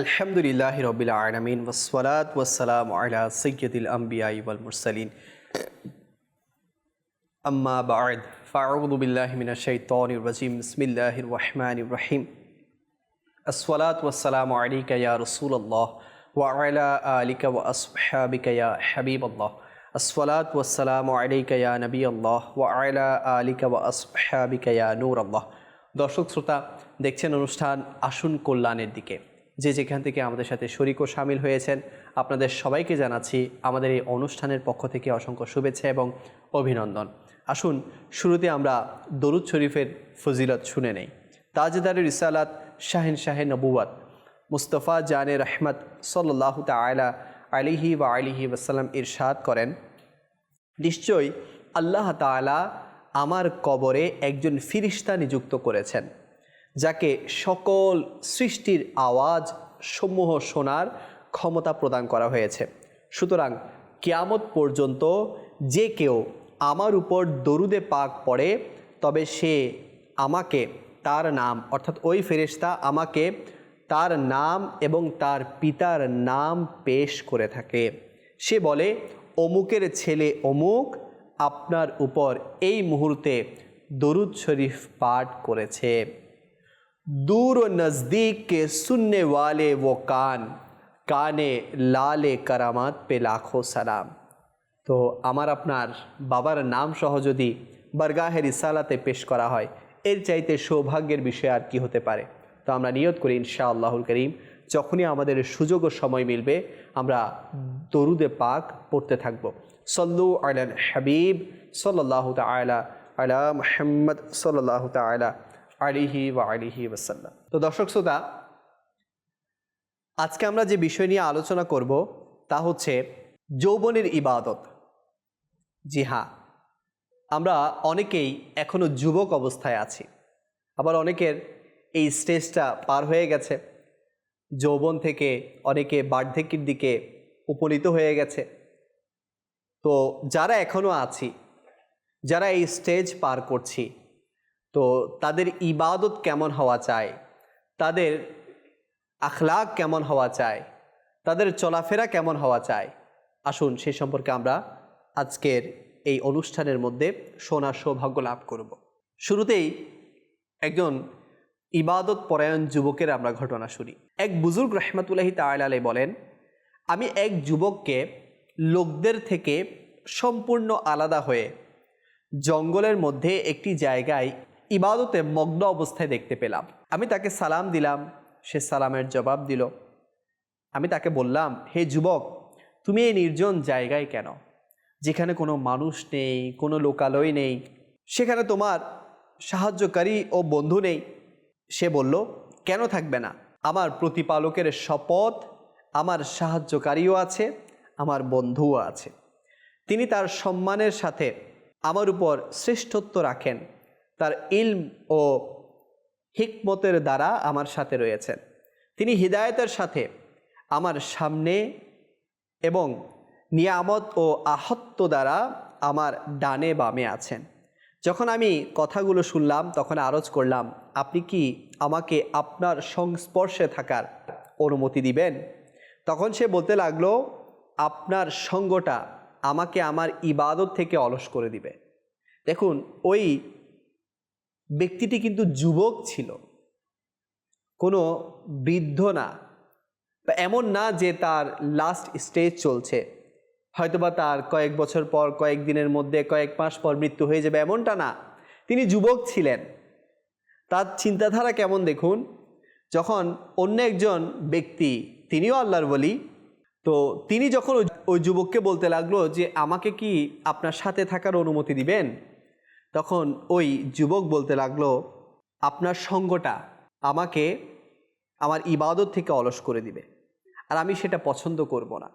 আলহামদুলিল্লাহ রবিল আলমিন ওসলাত ওসালাম আলা সৈয়দুল আম্বিয়াই ওয়াল মুরসালিন। আম্মা বাদ, ফাউযু বিল্লাহি মিনাশ শাইতানির রাজিম, বিসমিল্লাহির রহমানির রহিম। আসসালাতু ওয়াসসালামু আলাইকা ইয়া রাসূলুল্লাহ, ওয়া আলা আলিকা ওয়া আসহাবিকা ইয়া হাবিবাল্লাহ। আসসালাতু ওয়াসসালামু আলাইকা ইয়া নবিয়াল্লাহ, ওয়া আলা আলিকা ওয়া আসহাবিকা ইয়া নূরাল্লাহ। দর্শক শ্রোতা, দেখছেন অনুষ্ঠান আসুন কল্যাণের দিকে। যে যেখান থেকে আমাদের সাথে শরিক ও সামিল হয়েছেন, আপনাদের সবাইকে জানাচ্ছি আমাদের এই অনুষ্ঠানের পক্ষ থেকে অসংখ্য শুভেচ্ছা এবং অভিনন্দন। আসুন, শুরুতে আমরা দরুদ শরীফের ফজিলত শুনে নেই। তাজদারের ইসালাত শাহিন শাহে নবুয়াত মুস্তফা জানে রহমত সাল্লাহ তালা আলিহি বা আলিহি ওসাল্লাম ইরশাদ করেন, নিশ্চয়ই আল্লাহ তাআলা আমার কবরে একজন ফিরিস্তা নিযুক্ত করেছেন। যাকে সকল সৃষ্টির আওয়াজ সমূহ শোনার ক্ষমতা প্রদান করা হয়েছে। সুতরাং কেয়ামত পর্যন্ত যে কেউ আমার উপর দরুদে পাক পড়ে, তবে সে আমাকে তার নাম, অর্থাৎ ওই ফেরেশতা আমাকে তার নাম এবং তার পিতার নাম পেশ করে থাকে। সে বলে, অমুকের ছেলে অমুক, আপনার উপর এই মুহূর্তে দরুদ শরীফ পাঠ করেছে। दूर व नज़दीक के सुनने वाले वो कान কানে লালে কারামাত পে লাখো সালাম তো আমার আপনার বাবার নাম সহ যদি বরগাহের ইসালাতে পেশ করা হয় এর চাইতে সৌভাগ্যের বিষয় আর কি হতে পারে তো আমরা নিয়ত করি ইনশা আল্লাহুল করিম যখনই আমাদের সুযোগ ও সময় মিলবে আমরা দরুদে পাক পড়তে থাকব সল্লু আলান হাবিব সাল্লাহ তালা আলা মোহাম্মদ সাল্লাহ তালা আলিহি ওয়া আলিহি ওয়াসাল্লাম। তো দর্শক শ্রোতা, আজকে আমরা যে বিষয় নিয়ে আলোচনা করব তা হচ্ছে যৌবনের ইবাদত। জি হ্যাঁ আমরা অনেকেই এখনও যুবক অবস্থায় আছি, আবার অনেকের এই স্টেজটা পার হয়ে গেছে, যৌবন থেকে অনেকে বার্ধক্যের দিকে উপনীত হয়ে গেছে। তো যারা এখনও আছি, যারা এই স্টেজ পার করছি তো তাদের ইবাদত কেমন হওয়া চায়? তাদের আখলাক কেমন হওয়া চায়? তাদের চলাফেরা কেমন হওয়া চায়? আসুন সে সম্পর্কে আমরা আজকের এই অনুষ্ঠানের মধ্যে শোনার সৌভাগ্য লাভ করব। শুরুতেই একজন ইবাদত পরায়ণ যুবকের আমরা ঘটনা শুনি। এক বুজুর্গ রহমাতুল্লাহি তালাই বলেন, আমি এক যুবককে লোকদের থেকে সম্পূর্ণ আলাদা হয়ে জঙ্গলের মধ্যে একটি জায়গায় ইবাদতে মগ্ন অবস্থায় দেখতে পেলাম। আমি তাকে সালাম দিলাম, সে সালামের জবাব দিল। আমি তাকে বললাম, হে যুবক, তুমি এই নির্জন জায়গায় কেন? যেখানে কোনো মানুষ নেই, কোনো লোকালয় নেই, সেখানে তোমার সাহায্যকারী ও বন্ধু নেই। সে বলল, কেন থাকবে না? আমার প্রতিপালকের শপথ, আমার সাহায্যকারীও আছে, আমার বন্ধুও আছে। তিনি তার সম্মানের সাথে আমার উপর শ্রেষ্ঠত্ব রাখেন। তার ইলম ও হিকমতের দ্বারা আমার সাথে রয়েছেন। তিনি হৃদায়তের সাথে আমার সামনে এবং নিয়ামত ও আহত্য দ্বারা আমার ডানে বামে আছেন। যখন আমি কথাগুলো শুনলাম, তখন আরজ করলাম, আপনি কি আমাকে আপনার সংস্পর্শে থাকার অনুমতি দিবেন? তখন সে বলতে লাগল, আপনার সঙ্গটা আমাকে আমার ইবাদত থেকে অলস করে দিবে। দেখুন, ওই ব্যক্তিটি কিন্তু যুবক ছিল। কোনো বৃদ্ধ না। এমন না যে তার লাস্ট স্টেজ চলছে। হয়তোবা তার কয়েক বছর পর, কয়েক দিনের মধ্যে, কয়েক মাস পর মৃত্যু হয়ে যাবে এমনটা না। তিনি যুবক ছিলেন। তার চিন্তাধারা কেমন দেখুন? যখন অন্য একজন ব্যক্তি, তিনিও আল্লাহর বলি, তো তিনি যখন ওই যুবককে বলতে লাগল যে, আমাকে কি আপনার সাথে থাকার অনুমতি দিবেন? তখন ওই যুবক বলতে লাগল, আপনার সঙ্গটা আমাকে আমার ইবাদত থেকে অলস করে দিবে আর আমি সেটা পছন্দ করব না।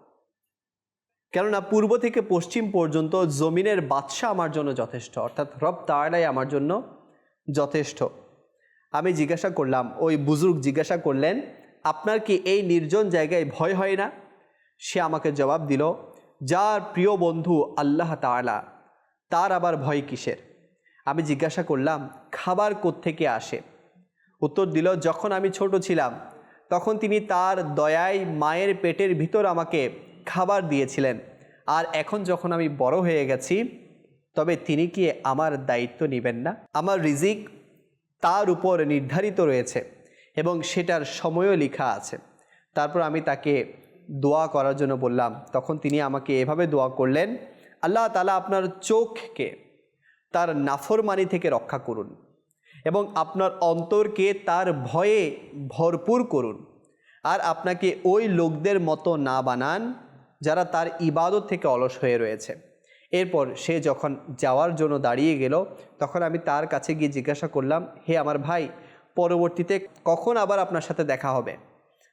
কেননা পূর্ব থেকে পশ্চিম পর্যন্ত জমিনের বাদশা আমার জন্য যথেষ্ট, অর্থাৎ রব তাড়াই আমার জন্য যথেষ্ট। আমি জিজ্ঞাসা করলাম, ওই বুজুর্গ জিজ্ঞাসা করলেন, আপনার কি এই নির্জন জায়গায় ভয় হয় না? সে আমাকে জবাব দিল, যার প্রিয় বন্ধু আল্লাহ তাআলা, তার আবার ভয় কিসের? আমি জিজ্ঞাসা করলাম, খাবার থেকে আসে? উত্তর দিল, যখন আমি ছোট ছিলাম, তখন তিনি তার দয়ায় মায়ের পেটের ভিতর আমাকে খাবার দিয়েছিলেন। আর এখন যখন আমি বড় হয়ে গেছি, তবে তিনি কি আমার দায়িত্ব নেবেন না? আমার রিজিক তার উপর নির্ধারিত রয়েছে এবং সেটার সময়ও লেখা আছে। তারপর আমি তাকে দোয়া করার জন্য বললাম, তখন তিনি আমাকে এভাবে দোয়া করলেন, আল্লাহ তালা আপনার চোখকে তার নাফরমানি থেকে রক্ষা করুন এবং আপনার অন্তরকে তার ভয়ে ভরপুর করুন। আর আপনাকে ওই লোকদের মতো না বানান যারা তার ইবাদত থেকে অলস হয়ে রয়েছে। এরপর সে যখন যাওয়ার জন্য দাঁড়িয়ে গেল, তখন আমি তার কাছে গিয়ে জিজ্ঞাসা করলাম, হে আমার ভাই, পরবর্তীতে কখন আবার আপনার সাথে দেখা হবে?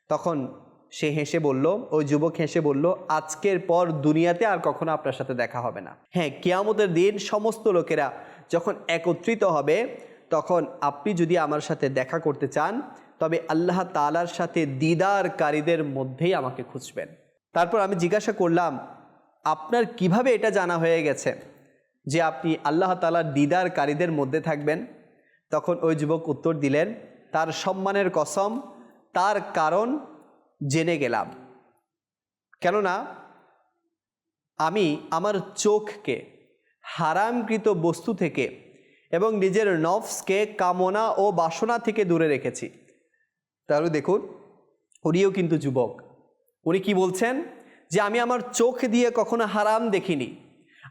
তখন সে হেসে বলল, ওই যুবক হেসে বলল, আজকের পর দুনিয়াতে আর কখনো আপনার সাথে দেখা হবে না। হ্যাঁ কেয়ামতের দিন সমস্ত লোকেরা যখন একত্রিত হবে, তখন আপনি যদি আমার সাথে দেখা করতে চান, তবে আল্লাহ তালার সাথে দিদারকারীদের মধ্যেই আমাকে খুঁজবেন। তারপর আমি জিজ্ঞাসা করলাম, আপনার কীভাবে এটা জানা হয়ে গেছে যে আপনি আল্লাহ তালার দিদারকারীদের মধ্যে থাকবেন? তখন ওই যুবক উত্তর দিলেন, তার সম্মানের কসম, তার কারণ জেনে গেলাম। কেননা, আমি আমার চোখকে, হারামকৃত বস্তু থেকে এবং নিজের নফসকে কামনা ও বাসনা থেকে দূরে রেখেছি। তাহলে দেখুন, উনিও কিন্তু যুবক। উনি কি বলছেন? যে আমি আমার চোখ দিয়ে কখনো হারাম দেখিনি।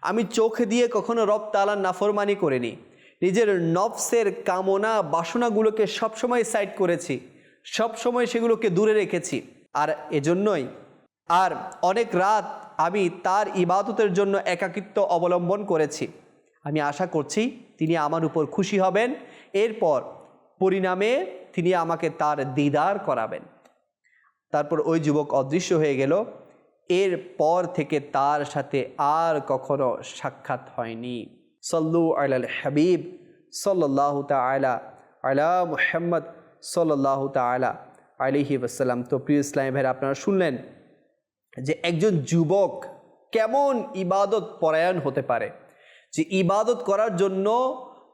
আমি চোখ দিয়ে কখনো রব নাফরমানি করিনি। নিজের নফসের কামনা, বাসনাগুলোকে সবসময় সাইড করেছি। সবসময় সেগুলোকে দূরে রেখেছি। আর এজন্যই। আর অনেক রাত আমি তার ইবাদতের জন্য একাকিত্ব অবলম্বন করেছি। আমি আশা করছি তিনি আমার উপর খুশি হবেন। এরপর পরিণামে তিনি আমাকে তার দিদার করাবেন। তারপর ওই যুবক অদৃশ্য হয়ে গেল। এর পর থেকে তার সাথে আর কখনো সাক্ষাৎ হয়নি। সল্লু আল হাবিব সাল্লাহ তালা আলা মুহাম্মদ সাল্লাহ তালা আলিহি ওসাল্লাম তো প্রিয় ইসলাম ভাইরা, আপনারা শুনলেন যে একজন যুবক কেমন ইবাদত পরায়ণ হতে পারে? যে ইবাদত করার জন্য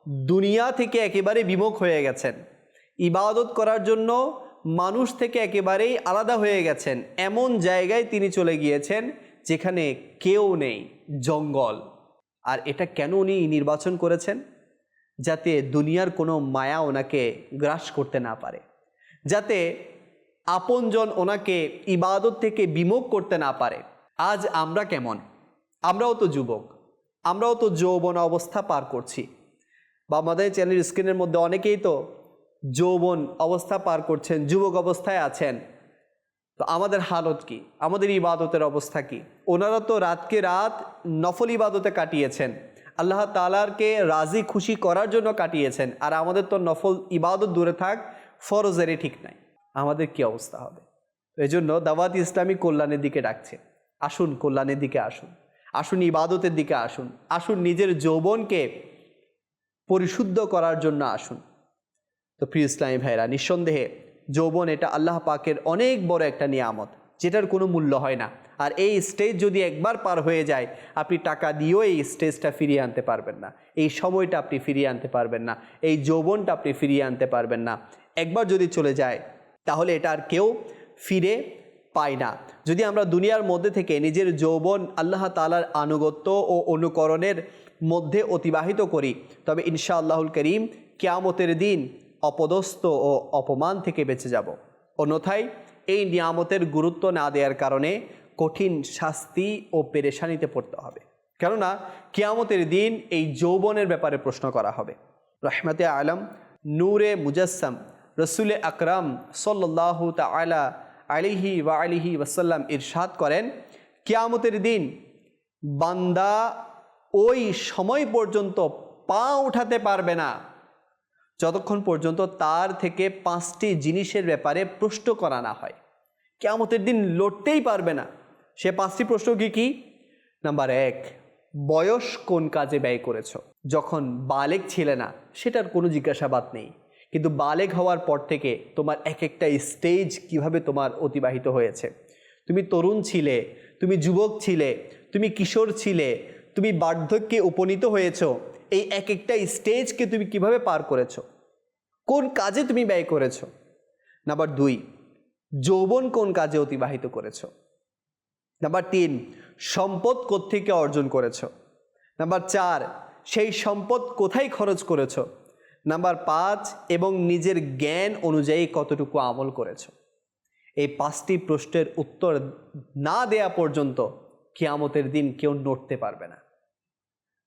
দুনিয়া থেকে একেবারে বিমুখ হয়ে গেছেন। ইবাদত করার জন্য মানুষ থেকে একেবারেই আলাদা হয়ে গেছেন। এমন জায়গায় তিনি চলে গিয়েছেন যেখানে কেউ নেই, জঙ্গল। আর এটা কেন উনি নির্বাচন করেছেন? যাতে দুনিয়ার কোনো মায়া ওনাকে গ্রাস করতে না পারে। যাতে আপনজন ওনাকে ইবাদত থেকে বিমুখ করতে না পারে। আজ আমরা কেমন? আমরাও তো যুবক। আমরাও তো যৌবন অবস্থা পার করছি। বা আমাদের চ্যানেল স্ক্রিনের মধ্যে অনেকেই তো যৌবন অবস্থা পার করছেন, যুবক অবস্থায় আছেন। তো আমাদের হালত কি? আমাদের ইবাদতের অবস্থা কি? ওনারা তো রাতকে রাত নফল ইবাদতে কাটিয়েছেন। আল্লাহ তালারকে রাজি খুশি করার জন্য কাটিয়েছেন। আর আমাদের তো নফল ইবাদত দূরে থাক, ফরজেরই ঠিক নাই। আমাদের কি অবস্থা হবে? এই জন্য দাওয়াত ইসলামী কল্যাণের দিকে ডাকছে। আসুন, কল্যাণের দিকে আসুন। আসুন, ইবাদতের দিকে আসুন। আসুন, নিজের যৌবনকে পরিশুদ্ধ করার জন্য আসুন। তো প্রিয় ইসলামী ভাইরা, নিঃসন্দেহে যৌবন এটা আল্লাহ পাকের অনেক বড় একটা নিয়ামত, যেটার কোনো মূল্য হয় না। আর এই স্টেজ যদি একবার পার হয়ে যায়, আপনি টাকা দিয়েও এই স্টেজটা ফিরিয়ে আনতে পারবেন না। এই সময়টা আপনি ফিরিয়ে আনতে পারবেন না। এই যৌবনটা আপনি ফিরিয়ে আনতে পারবেন না। একবার যদি চলে যায় তাহলে এটা আর কেউ ফিরে পায় না। যদি আমরা দুনিয়ার মধ্যে থেকে নিজের যৌবন আল্লাহ তালার আনুগত্য ও অনুকরণের মধ্যে অতিবাহিত করি, তবে ইনশা আল্লাহুল করিম কেয়ামতের দিন অপদস্থ ও অপমান থেকে বেঁচে যাব। অন্যথায় এই নিয়ামতের গুরুত্ব না দেওয়ার কারণে কঠিন শাস্তি ও পেরেশানিতে পড়তে হবে। কেননা কিয়ামতের দিন এই যৌবনের ব্যাপারে প্রশ্ন করা হবে। রহমতে আলম, নূরে মুজাসম রসুলে আকরাম সাল্লাহ তালা আলিহি ওয়া আলিহি ওয়াসাল্লাম ইরশাদ করেন, কিয়ামতের দিন বান্দা ওই সময় পর্যন্ত পা উঠাতে পারবে না। যতক্ষণ পর্যন্ত তার থেকে পাঁচটি জিনিসের ব্যাপারে প্রশ্ন করা না হয়। কেয়ামতের দিন লড়তেই পারবে না। সে পাঁচটি প্রশ্ন কি কি? নাম্বার এক, বয়স কোন কাজে ব্যয় করেছ? যখন বালেক ছিলে না, সেটার কোনো জিজ্ঞাসাবাদ নেই। কিন্তু বালেক হওয়ার পর থেকে তোমার এক একটা স্টেজ কীভাবে তোমার অতিবাহিত হয়েছে? তুমি তরুণ ছিলে, তুমি যুবক ছিলে, তুমি কিশোর ছিলে, তুমি বার্ধক্যে উপনীত হয়েছ, এই এক একটা স্টেজকে তুমি কীভাবে পার করেছ? কোন কাজে তুমি ব্যয় করেছ? নাম্বার দুই, যৌবন কোন কাজে অতিবাহিত করেছ? নাম্বার তিন, সম্পদ কোত্থেকে অর্জন করেছ? নাম্বার চার, সেই সম্পদ কোথায় খরচ করেছ? নাম্বার পাঁচ, এবং নিজের জ্ঞান অনুযায়ী কতটুকু আমল করেছ। এই পাঁচটি প্রশ্নের উত্তর না দেয়া পর্যন্ত কেয়ামতের দিন কেউ নড়তে পারবে না।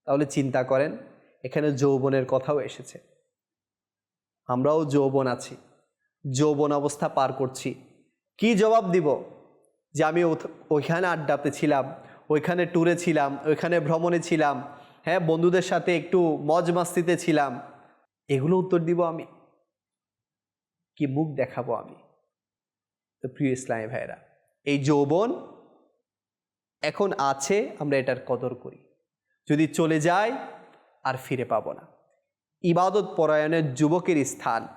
তাহলে চিন্তা করেন, এখানে যৌবনের কথাও এসেছে। আমরাও যৌবন আছি, যৌবন অবস্থা পার করছি। কি জবাব দিব? যে আমি ওইখানে আড্ডাতে ছিলাম, ওইখানে ট্যুরে ছিলাম, ওইখানে ভ্রমণে ছিলাম হ্যাঁ বন্ধুদের সাথে একটু মজ মাস্তিতে ছিলাম। এগুলো উত্তর দিব আমি। কি মুখ দেখাবো আমি? তো প্রিয় ইসলামী ভাইরা এই যৌবন এখন আছে, আমরা এটার কদর করি। যদি চলে যায় আর ফিরে পাবো না। ইবাদত পরায়ণের যুবকের স্থান।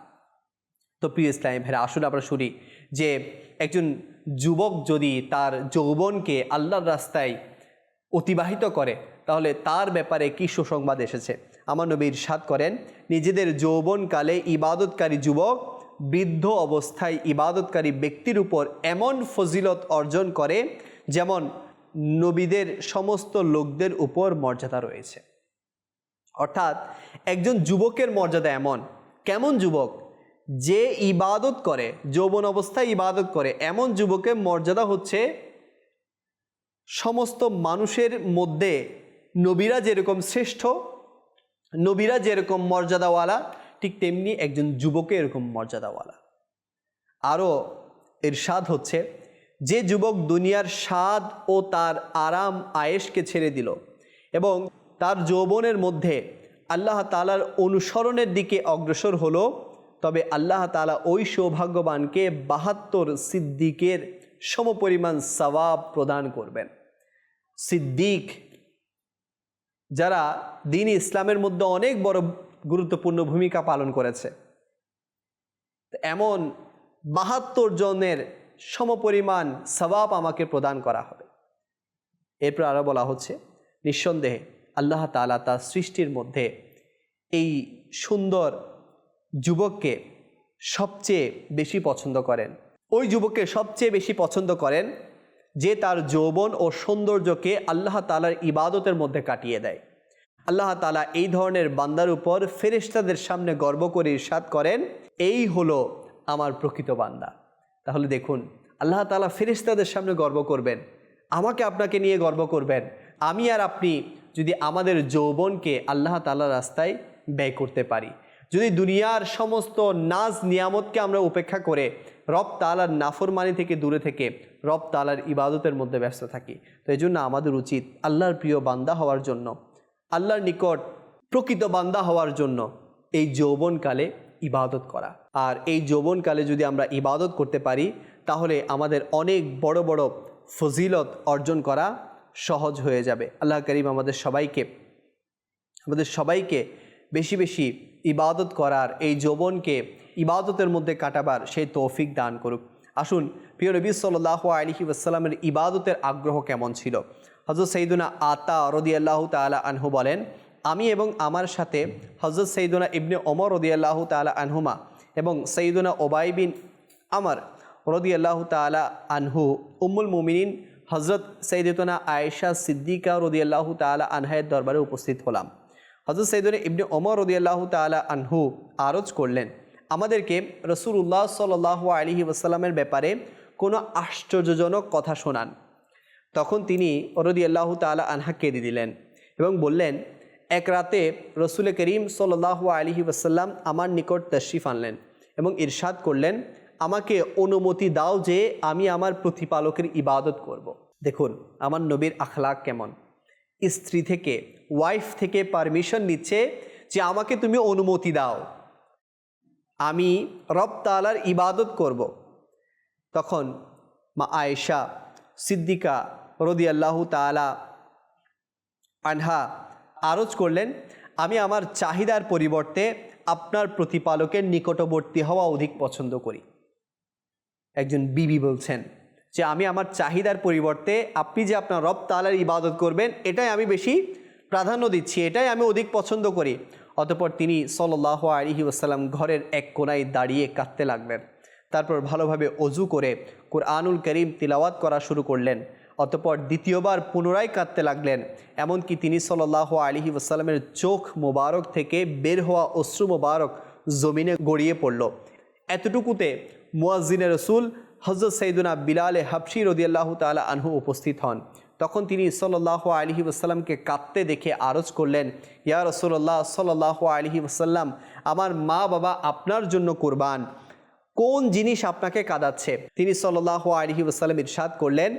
তো প্রিয় ইসলামী ভাইরা আসলে আমরা শুনি যে একজন যুবক যদি তার যৌবনকে আল্লাহর রাস্তায় অতিবাহিত করে, তাহলে তার ব্যাপারে কী সুসংবাদ এসেছে? আমার নবী ইরশাদ করেন, নিজেদের যৌবনকালে ইবাদতকারী যুবক বৃদ্ধ অবস্থায় ইবাদতকারী ব্যক্তির উপর এমন ফজিলত অর্জন করে যেমন নবীদের সমস্ত লোকদের উপর মর্যাদা রয়েছে। অর্থাৎ একজন যুবকের মর্যাদা এমন। কেমন যুবক? যে ইবাদত করে, যৌবন অবস্থায় ইবাদত করে, এমন যুবকের মর্যাদা হচ্ছে সমস্ত মানুষের মধ্যে নবীরা যেরকম শ্রেষ্ঠ নবীরা যেরকম মর্যাদাওয়ালা, ঠিক তেমনি একজন যুবকে এরকম মর্যাদাওয়ালা। আরও এর স্বাদ হচ্ছে, যে যুবক দুনিয়ার স্বাদ ও তার আরাম, আয়েশকে ছেড়ে দিল এবং তার যৌবনের মধ্যে আল্লাহ তালার অনুসরণের দিকে অগ্রসর হলো, তবে আল্লাহ তালা ওই সৌভাগ্যবানকে বাহাত্তর সিদ্দিকের সমপরিমাণ সওয়াব প্রদান করবেন। সিদ্দিক যারা দিন ইসলামের মধ্যে অনেক বড় গুরুত্বপূর্ণ ভূমিকা পালন করেছে। এমন বাহাত্তর জনের সমপরিমাণ সবাব আমাকে প্রদান করা হবে। এরপর আরও বলা হচ্ছে, নিঃসন্দেহে আল্লাহ তালা তার সৃষ্টির মধ্যে এই সুন্দর যুবককে সবচেয়ে বেশি পছন্দ করেন। ওই যুবককে সবচেয়ে বেশি পছন্দ করেন যে তার যৌবন ও সৌন্দর্যকে আল্লাহ তালার ইবাদতের মধ্যে কাটিয়ে দেয়। আল্লাহ তালা এই ধরনের বান্দার উপর ফেরেশতাদের সামনে গর্ব করে ইরশাদ করেন, এই হলো আমার প্রকৃত বান্দা। তাহলে দেখুন, আল্লাহ তালা ফেরেশতাদের সামনে গর্ব করবেন, আমাকে আপনাকে নিয়ে গর্ব করবেন। আমি আর আপনি যদি আমাদের যৌবনকে আল্লাহ তালা রাস্তায় ব্যয় করতে পারি। যদি দুনিয়ার সমস্ত নাজ নিয়ামতকে আমরা উপেক্ষা করে রব তালার নাফরমানি থেকে দূরে থেকে রব তালার ইবাদতের মধ্যে ব্যস্ত থাকি, তো এই জন্য আমাদের উচিত আল্লাহর প্রিয় বান্দা হওয়ার জন্য, আল্লাহর নিকট প্রকৃত বান্দা হওয়ার জন্য এই যৌবনকালে ইবাদত করা। আর এই যৌবনকালে যদি আমরা ইবাদত করতে পারি, তাহলে আমাদের অনেক বড় বড় ফজিলত অর্জন করা সহজ হয়ে যাবে। আল্লাহ করিম আমাদের সবাইকে আমাদের সবাইকে বেশি বেশি ইবাদত করার এই যৌবনকে ইবাদতের মধ্যে কাটাবার সেই তৌফিক দান করুক। আসুন, প্রিয় নবী সাল্লাহ আলহি আসসালামের ইবাদতের আগ্রহ কেমন ছিল? হজরত সঈদুনা আতা রদি আল্লাহ তালা আনহু বলেন, আমি এবং আমার সাথে হজরত সঈদুনা ইবনে ওমর রদি আল্লাহ তালা আনহুমা এবং সঈদুনা ওবাই বিন আমার রদি আল্লাহ তালা আনহু উম্মুল মুমিনিন হজরত সঈদুনা আয়েশা সিদ্দিকা রদি আল্লাহ তালা আনহায়ের দরবারে উপস্থিত হলাম। হজরত সৈদুল ইবনে ওমর রদিয়াল্লাহ তালা আনহু আরজ করলেন, আমাদেরকে রসুল্লাহ সাল আলিহি ওসাল্লামের ব্যাপারে কোনো আশ্চর্যজনক কথা শোনান তখন তিনি রদিয়াল্লাহ তালা আনহা কেঁদে দিলেন এবং বললেন, এক রাতে রসুল করিম সাল্লাহ আলিহি ওসাল্লাম আমার নিকট তশরিফ আনলেন এবং ইরশাদ করলেন, আমাকে অনুমতি দাও যে আমি আমার প্রতিপালকের ইবাদত করব। দেখুন, আমার নবীর আখলাক কেমন স্ত্রী থেকে ওয়াইফ থেকে পারমিশন নিচ্ছে যে আমাকে তুমি অনুমতি দাও আমি রব তালার ইবাদত করব। তখন মা আয়েশা সিদ্দিকা রদি আল্লাহ তালা আনহা আরজ করলেন, আমি আমার চাহিদার পরিবর্তে আপনার প্রতিপালকের নিকটবর্তী হওয়া অধিক পছন্দ করি একজন বিবি বলছেন যে আমি আমার চাহিদার পরিবর্তে আপনি যে আপনার রব তালার ইবাদত করবেন, এটাই আমি বেশি প্রাধান্য দিচ্ছি, এটাই আমি অধিক পছন্দ করি। অতপর তিনি সল্লাহ আলিহি ওসাল্লাম ঘরের এক কোনায় দাঁড়িয়ে কাঁদতে লাগলেন। তারপর ভালোভাবে অজু করে কোরআনুল করিম তিলাওয়াত করা শুরু করলেন। অতপর দ্বিতীয়বার পুনরায় কাঁদতে লাগলেন। এমনকি তিনি সাল্লাহ আলহি ওসাল্লামের চোখ মোবারক থেকে বের হওয়া অশ্রু মোবারক জমিনে গড়িয়ে পড়ল। এতটুকুতে মুয়াজ্জিনে রসুল হজরত সৈদুনা বিলালে হাবশি রদিয়াল্লাহ তালা আনহু উপস্থিত হন। তখন তিনি সাল্লাহ আলহি ওসাল্লামকে কাঁদতে দেখে আরজ করলেন, ইয়া রসুল্লাহ সাল্লাহ আলহি ওসাল্লাম আমার মা বাবা আপনার জন্য কোরবান। কোন জিনিস আপনাকে কাঁদাচ্ছে? তিনি সাল্লাহ আলহি ওসাল্লাম ইরশাদ করলেন,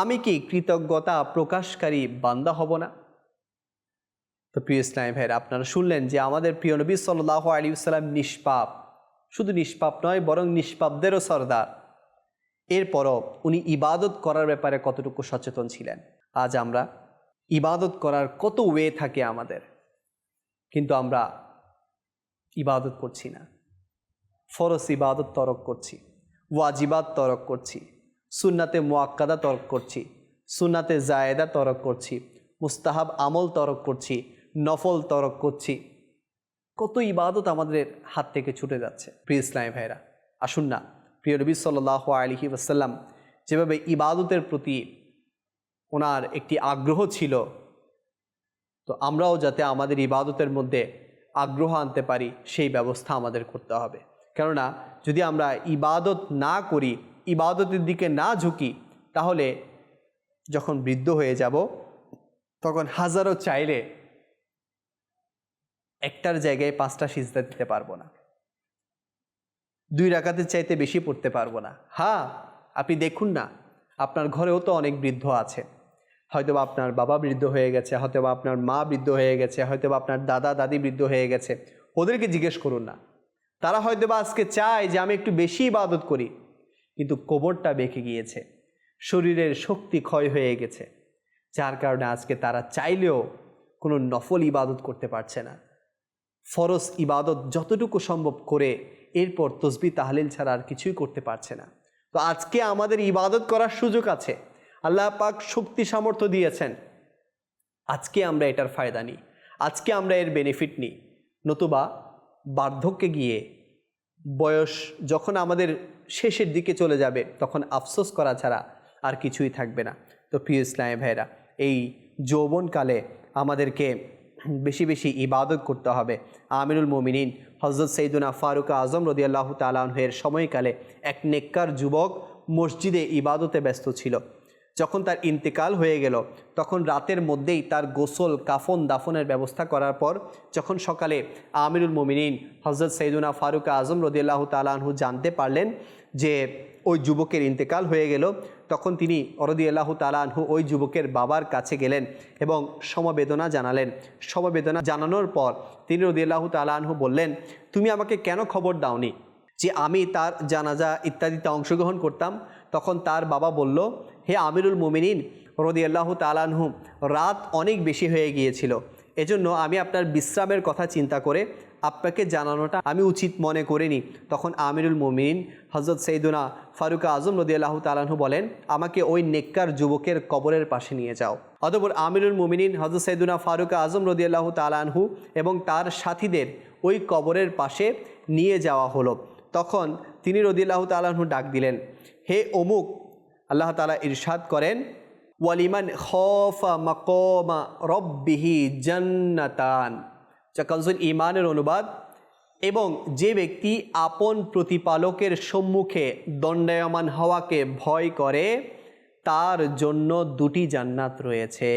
আমি কি কৃতজ্ঞতা প্রকাশকারী বান্দা হব না? তো প্রিয় ইসলাম ভাইয়ের, আপনারা শুনলেন যে আমাদের প্রিয় নবী সাল্লাহ আলী সাল্লাম নিষ্পাপ। শুধু নিষ্পাপ নয়, বরং নিষ্পাপদেরও সর্দার। এরপরও উনি ইবাদত করার ব্যাপারে কতটুকু সচেতন ছিলেন? আজ আমরা ইবাদত করার কত ওয়ে থাকে আমাদের, কিন্তু আমরা ইবাদত করছি না। ফরস ইবাদত তরক করছি ওয়াজিবাদ তরক করছি, সুন্নাতে মোয়াক্কাদা তরক করছি, সুন্নাতে জায়েদা তরক করছি, মুস্তাহাব আমল তরক করছি, নফল তরক করছি। কত ইবাদত আমাদের হাত থেকে ছুটে যাচ্ছে। প্রিয় ইসলামী ভাইরা আসুন না প্রিয় নবী সাল্লাহ আলহি ওসাল্লাম যেভাবে ইবাদতের প্রতি ওনার একটি আগ্রহ ছিল, তো আমরাও যাতে আমাদের ইবাদতের মধ্যে আগ্রহ আনতে পারি, সেই ব্যবস্থা আমাদের করতে হবে। কেননা, যদি আমরা ইবাদত না করি, ইবাদতের দিকে না ঝুঁকি, তাহলে যখন বৃদ্ধ হয়ে যাব, তখন হাজারো চাইলে একটার জায়গায় পাঁচটা সিজদা দিতে পারব না। দুই রাকাতের চাইতে বেশি পড়তে পারব না। হ্যাঁ আপনি দেখুন না, আপনার ঘরেও তো অনেক বৃদ্ধ আছে। হয়তোবা আপনার বাবা বৃদ্ধ হয়ে গেছে, হয়তোবা আপনার মা বৃদ্ধ হয়ে গেছে, হয়তোবা আপনার দাদা, দাদি বৃদ্ধ হয়ে গেছে। ওদেরকে জিজ্ঞেস করুন না। তারা হয়তোবা আজকে চায় যে আমি একটু বেশি ইবাদত করি, কিন্তু কোবরটা বেঁকে গিয়েছে। শরীরের শক্তি ক্ষয় হয়ে গেছে। যার কারণে আজকে তারা চাইলেও কোনো নফল ইবাদত করতে পারছে না। ফরজ ইবাদত যতটুকু সম্ভব করে এরপর তসবি তাহলিল ছাড়া আর কিছুই করতে পারছে না। তো আজকে আমাদের ইবাদত করার সুযোগ আছে। আল্লাহ পাক শক্তি সামর্থ্য দিয়েছেন। আজকে আমরা এটার ফায়দা নিই। আজকে আমরা এর বেনিফিট নিই। নতুবা বার্ধক্যে গিয়ে বয়স যখন আমাদের শেষের দিকে চলে যাবে, তখন আফসোস করা ছাড়া আর কিছুই থাকবে না। তো প্রিয় ইসলামী ভাইরা এই যৌবনকালে আমাদেরকে বেশি বেশি ইবাদত করতে হবে। আমিরুল মোমিনিন হজরত সৈদুনা ফারুক আজম রদিয়াল্লাহ তালাহের সময়কালে এক নেককার যুবক মসজিদে ইবাদতে ব্যস্ত ছিল। যখন তার ইন্তেকাল হয়ে গেল, তখন রাতের মধ্যেই তার গোসল, কাফন, দাফনের ব্যবস্থা করার পর যখন সকালে আমিরুল মোমিনিন হজরত সৈদুনা ফারুক আজম রদিয়াল্লাহ তালাহু জানতে পারলেন যে ওই যুবকের ইন্তেকাল হয়ে গেল। তখন তিনি অরদি আল্লাহ তালাহু ওই যুবকের বাবার কাছে গেলেন এবং সমবেদনা জানালেন। সমবেদনা জানানোর পর তিনি রদি আল্লাহ তালানহু বললেন, তুমি আমাকে কেন খবর দাওনি যে আমি তার জানাজা ইত্যাদিতে অংশগ্রহণ করতাম? তখন তার বাবা বলল, হে আমিরুল মোমিনিন রদি আল্লাহ তালানহু রাত অনেক বেশি হয়ে গিয়েছিল। এজন্য আমি আপনার বিশ্রামের কথা চিন্তা করে আপনাকে জানানোটা আমি উচিত মনে করিনি। তখন আমিরুল মোমিন হজরত সৈদুনা ফারুকা আজম রদি আল্লাহ তালাহু বলেন, আমাকে ওই নেককার যুবকের কবরের পাশে নিয়ে যাও। অতপর আমিরুল মোমিনিন হজরত সৈদুনা ফারুকা আজম রদি আল্লাহ তালাহু এবং তার সাথীদের ওই কবরের পাশে নিয়ে যাওয়া হলো। তখন তিনি রদিল্লাহ তালাহু ডাক দিলেন, হে অমুক, আল্লাহ তালা ইরশাদ করেন, ওয়ালিমান খফা মাকমা রব্বিহি জান্নাতান। যা কনসুল ইমানের অনুবাদ এবং যে ব্যক্তি আপন প্রতিপালকের সম্মুখে দণ্ডায়মান হওয়াকে ভয় করে, তার জন্য দুটি জান্নাত রয়েছে।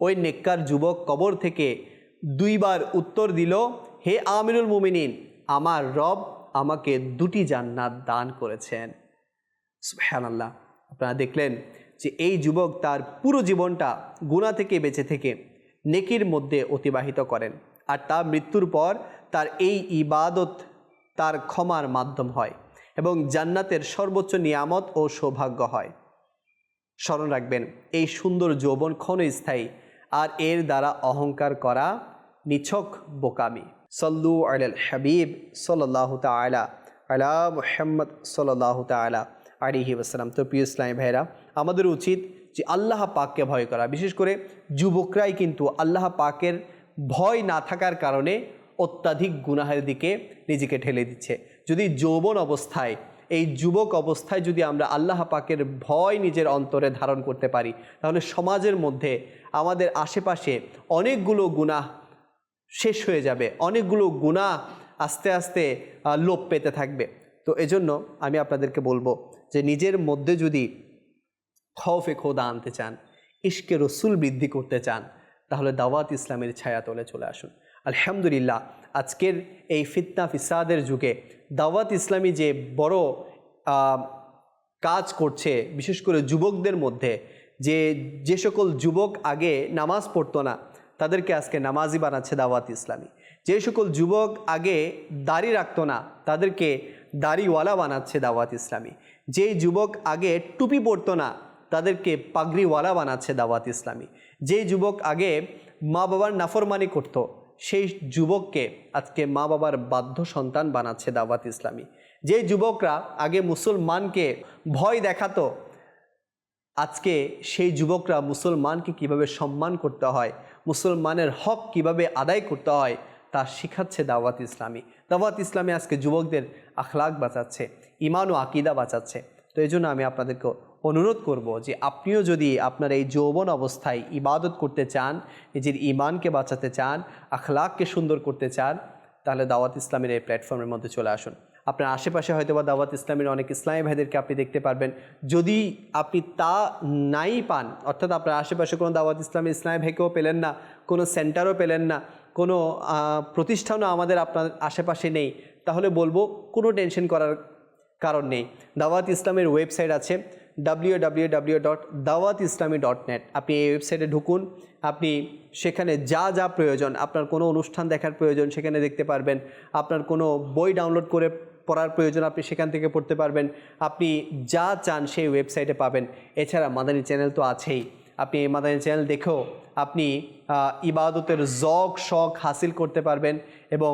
ওই নেককার যুবক কবর থেকে দুইবার উত্তর দিল, হে আমিরুল মুমিনিন, আমার রব আমাকে দুটি জান্নাত দান করেছেন। হ্যাঁ আল্লাহ আপনারা দেখলেন যে এই যুবক তার পুরো জীবনটা গুণা থেকে বেঁচে থেকে নেকির মধ্যে অতিবাহিত করেন। আর তার মৃত্যুর পর তার এই ইবাদত তার ক্ষমার মাধ্যম হয় এবং জান্নাতের সর্বোচ্চ নিয়ামত ও সৌভাগ্য হয়। স্মরণ রাখবেন, এই সুন্দর যৌবন ক্ষণস্থায়ী আর এর দ্বারা অহংকার করা নিছক বোকামি। সল্লু আল হাবিব সাল্লাহ তালা আলা মোহাম্মদ সাল্লাহ তালা আলিহি আসসালাম তো প্রিয় ইসলামী ভাইরা আমাদের উচিত যে আল্লাহ পাককে ভয় করা। বিশেষ করে যুবকরাই কিন্তু আল্লাহ পাকের ভয় না থাকার কারণে অত্যাধিক গুনাহের দিকে নিজেকে ঠেলে দিচ্ছে। যদি যৌবন অবস্থায়, এই যুবক অবস্থায় যদি আমরা আল্লাহ পাকের ভয় নিজের অন্তরে ধারণ করতে পারি, তাহলে সমাজের মধ্যে আমাদের আশেপাশে অনেকগুলো গুনাহ শেষ হয়ে যাবে, অনেকগুলো গুণা আস্তে আস্তে লোপ পেতে থাকবে। তো এজন্য আমি আপনাদেরকে বলব যে নিজের মধ্যে যদি খফে খোদা আনতে চান, ইশকে রসুল বৃদ্ধি করতে চান তাহলে দাওয়াত ইসলামের ছায়া তলে চলে আসুন। আলহামদুলিল্লাহ, আজকের এই ফিতনা ফিসাদের যুগে দাওয়াত ইসলামী যে বড় কাজ করছে, বিশেষ করে যুবকদের মধ্যে, যে যে সকল যুবক আগে নামাজ পড়তো না, তাদেরকে আজকে নামাজি বানাচ্ছে দাওয়াত ইসলামী। যে সকল যুবক আগে দাড়ি রাখতো না, তাদেরকে দাড়িওয়ালা বানাচ্ছে দাওয়াত ইসলামী। যেই যুবক আগে টুপি পরতো না, তাদেরকে পাগড়িওয়ালা বানাচ্ছে দাওয়াত ইসলামী। যেই যুবক আগে মা বাবার নাফরমানি করতো, সেই যুবককে আজকে মা বাবার বাধ্য সন্তান বানাচ্ছে দাওয়াত ইসলামী। যে যুবকরা আগে মুসলমানকে ভয় দেখাতো, আজকে সেই যুবকরা মুসলমানকে কীভাবে সম্মান করতে হয়, মুসলমানের হক কীভাবে আদায় করতে হয়, তা শিখাচ্ছে দাওয়াত ইসলামী। দাওয়াত ইসলামী আজকে যুবকদের আখলাক বাঁচাচ্ছে ইমান ও আকিদা বাঁচাচ্ছে। তো এই জন্য আমি আপনাদেরকে অনুরোধ করব যে আপনিও যদি আপনার এই যৌবন অবস্থায় ইবাদত করতে চান, নিজের ইমানকে বাঁচাতে চান, আখলাককে সুন্দর করতে চান, তাহলে দাওয়াত ইসলামের এই প্ল্যাটফর্মের মধ্যে চলে আসুন। আপনার আশেপাশে হয়তো বা দাওয়াত ইসলামের অনেক ইসলামী ভাইদেরকে আপনি দেখতে পারবেন। যদি আপনি তা নাই পান, অর্থাৎ আপনার আশেপাশে কোনো দাওয়াত ইসলামী ইসলামী ভাইকেও পেলেন না, কোনো সেন্টারও পেলেন না, কোনো প্রতিষ্ঠানও আমাদের আপনার আশেপাশে নেই, তাহলে বলব কোনো টেনশন করার কারণ নেই। দাওয়াত ইসলামের ওয়েবসাইট আছে W dot Dawat dot net আপনি এই ওয়েবসাইটে ঢুকুন, আপনি সেখানে যা যা প্রয়োজন, আপনার কোনো অনুষ্ঠান দেখার প্রয়োজন সেখানে দেখতে পারবেন, আপনার কোনো বই ডাউনলোড করে পড়ার প্রয়োজন আপনি সেখান থেকে পড়তে পারবেন, আপনি যা চান সেই ওয়েবসাইটে পাবেন। এছাড়া মাদানী চ্যানেল তো আছেই। আপনি এই মাদানী চ্যানেল দেখেও আপনি ইবাদতের জগ, শখ হাসিল করতে পারবেন এবং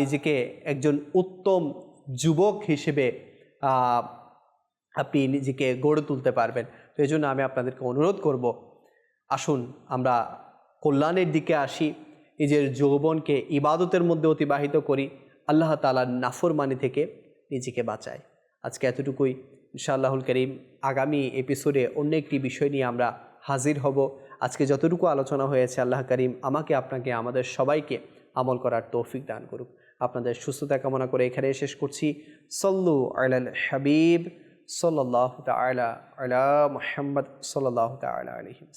নিজেকে একজন উত্তম যুবক হিসেবে আপনি নিজেকে গড়ে তুলতে পারবেন। তো এই জন্য আমি আপনাদেরকে অনুরোধ করব, আসুন আমরা কল্যাণের দিকে আসি, নিজের যৌবনকে ইবাদতের মধ্যে অতিবাহিত করি, আল্লাহ তালার নাফরমানি থেকে নিজেকে বাঁচাই। আজকে এতটুকুই। ইনশাআল্লাহুল করিম আগামী এপিসোডে অন্য একটি বিষয় নিয়ে আমরা হাজির হব। আজকে যতটুকু আলোচনা হয়েছে, আল্লাহ করিম আমাকে, আপনাকে, আমাদের সবাইকে আমল করার তৌফিক দান করুক। আপনাদের সুস্থতা কামনা করে এখানে শেষ করছি। সল্লু আলাল হাবিব। সাল্লাহ তালা আলা মোহাম্মদ সাল্লাহ তালা আলহিম